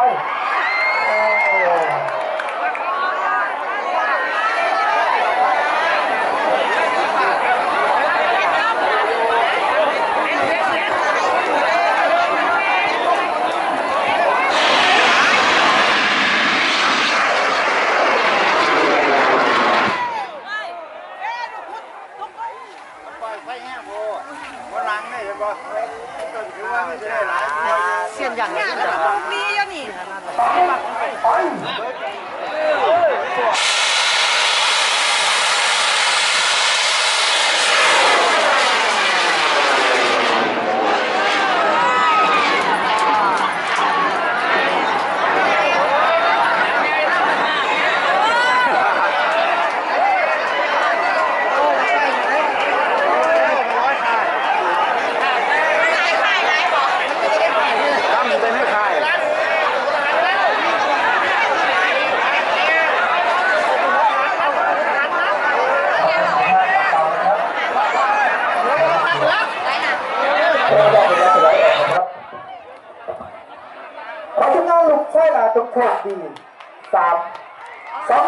อยไปแห้งโพวันหลังได้เห็นบ่ เสียนี่ สามสอง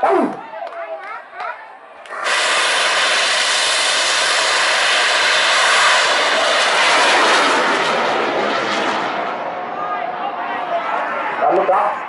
หนึ่งไปแล้วลูกรับ